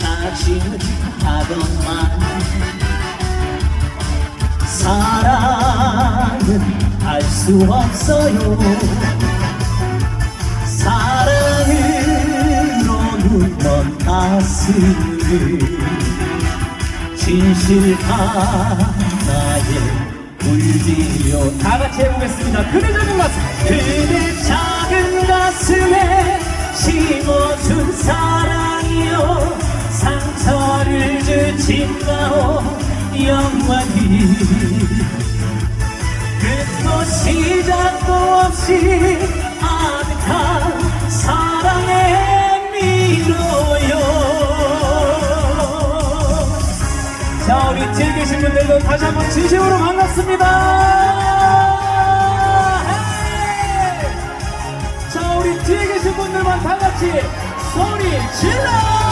다시는 하던만 사랑은 알 수 없어요 사랑으로 눈먼 가슴을 진실 하나에 울지요 다 같이 해보겠습니다. 그대 작은 가슴. 그대 작은 가슴에 심어준 사랑 마오 영원히 끝도 시작도 없이 아득한 사랑에 미로요 자, 우리 뒤에 계신 분들도 다시 한번 진심으로 반갑습니다. 헤이! 자, 우리 뒤에 계신 분들만 다 같이 소리 질러!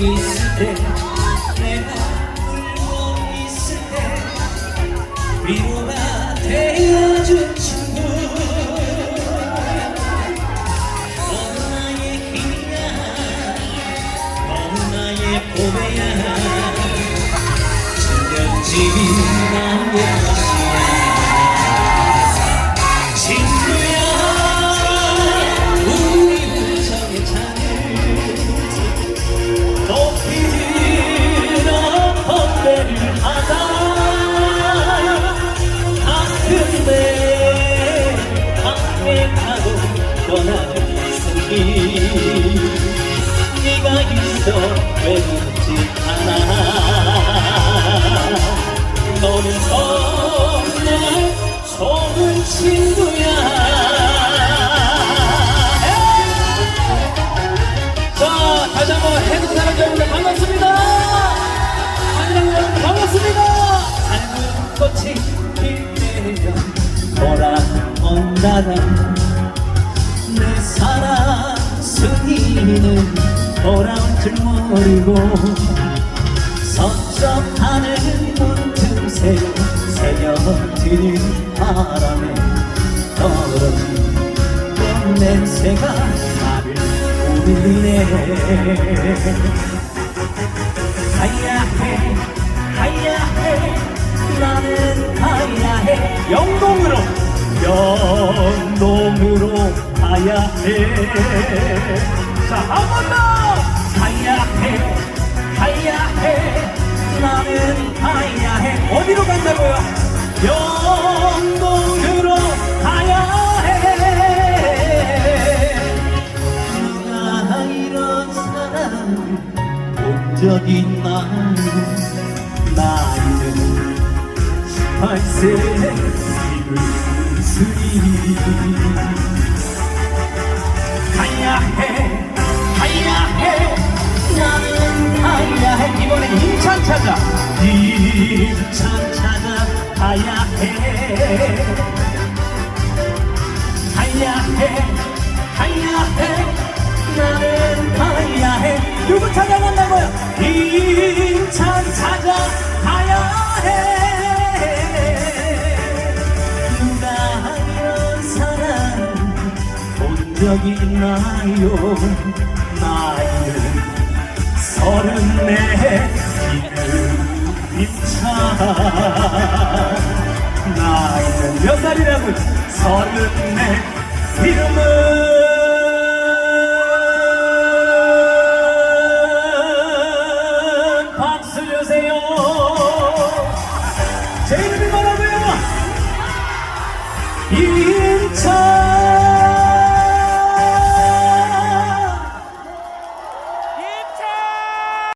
있을 때 내가 울고 있을 때 위로가 되어준 친구. 넌 나의 힘이야 넌 나의 보배야 천년집이 모습이 네가 있어 외롭지 않아 너는 정말 좋은 친구야 자, 다시 한번 해군 사람 여러분들 반갑습니다. 한이랑 여러분 반갑습니다. 삶은 꽃이 필 때면 돌아온다라 돌아올 줄 모르고 서쪽 하늘 문틈새 새겨드는 바람에 떨어진 꽃 냄새가 나를 울리네. 하야해 하야해 나는 하야해. 영동으로 영 동으로 하야해 자, 한 번 더! 하야해 하야해 나는 하야해 어디로 간다고요? 영동으로 가야 해 누가 이런 사랑을 본적 있나요? 나이는 18세 이불 수리 하야해 하야해. 나는 하야해. 이번엔 힘찬 찾아. 힘찬 찾아 하야해. 하야해 하야해. 나는 하야해. 누구 찾아간다고요? 힘찬 찾아 본적 있나요? 나이는 서른네 이름 임차. 나이는 몇 살이라고요? 서른네. 이름은 박수 주세요. 제 이름이 뭐라고요? 임차